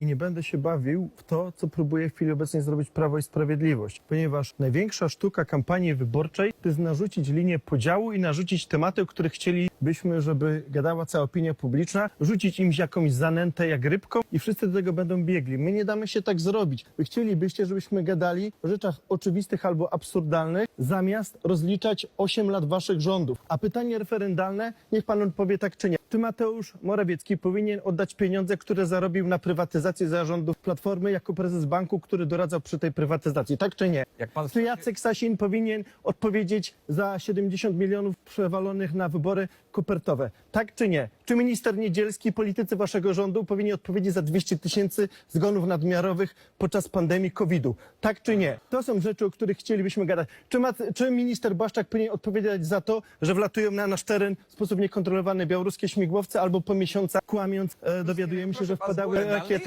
I nie będę się bawił w to, co próbuje w chwili obecnej zrobić Prawo i Sprawiedliwość, ponieważ największa sztuka kampanii wyborczej to jest narzucić linię podziału i narzucić tematy, o których chcielibyśmy, żeby gadała cała opinia publiczna, rzucić im jakąś zanętę jak rybką i wszyscy do tego będą biegli. My nie damy się tak zrobić. Wy chcielibyście, żebyśmy gadali o rzeczach oczywistych albo absurdalnych, zamiast rozliczać 8 lat waszych rządów. A pytanie referendalne, niech pan odpowie tak czy nie. Czy Mateusz Morawiecki powinien oddać pieniądze, które zarobił na prywatyzacji zarządów Platformy jako prezes banku, który doradzał przy tej prywatyzacji? Tak czy nie? Jak pan Czy Jacek Sasin powinien odpowiedzieć za 70 milionów przewalonych na wybory kopertowe? Tak czy nie? Czy minister Niedzielski, politycy waszego rządu powinni odpowiedzieć za 200 tysięcy zgonów nadmiarowych podczas pandemii COVID-u? Tak czy nie? To są rzeczy, o których chcielibyśmy gadać. Czy, ma, czy minister Błaszczak powinien odpowiadać za to, że wlatują na nasz teren w sposób niekontrolowany białoruskie śmigłowce albo po miesiącach kłamiąc e, dowiadujemy się, że wpadały rakiety